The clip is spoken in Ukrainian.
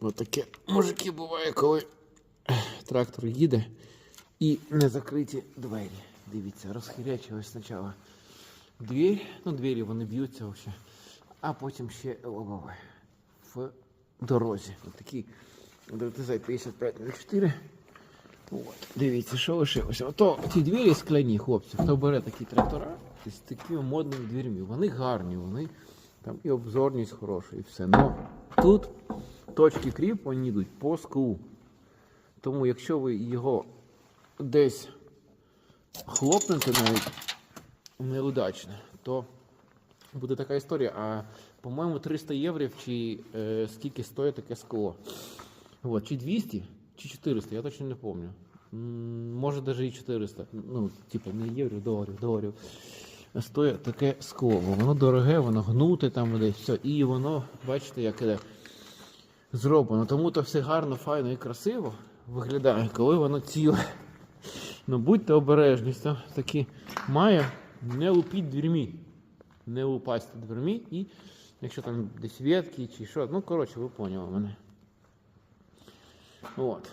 Отаке мужики буває, коли трактор їде і не закриті двері. Дивіться, розхирячилось спочатку двір, ну двері вони б'ються взагалі, а потім ще лобове в дорозі. Отакі ДТЗ 5504. От, дивіться, що лишилося. Ото ці двері скляні, хлопці, хто бере такі трактора з такими модними дверьми, вони гарні, вони там і обзорність хороша, і все. Но тут точки кріп вони йдуть по склу. Тому якщо ви його десь хлопнете навіть неудачно, то буде така історія. А по-моєму 300 євро чи е, скільки стоїть таке скло. От, чи 200, чи 400, я точно не пам'ятаю. Може навіть і 400. Ну, типу, не євро, доларів, доларів. Стоїть таке скло. бо Воно дороге, воно гнуте там десь все. І воно, бачите, як іде зроблено. Тому то все гарно, файно і красиво виглядає, коли воно ціле. Ну будьте обережні, це такі має не лупіть дверьми. Не лупасти дверьми і якщо там десь ветки чи що, ну коротше, ви поняли мене. От.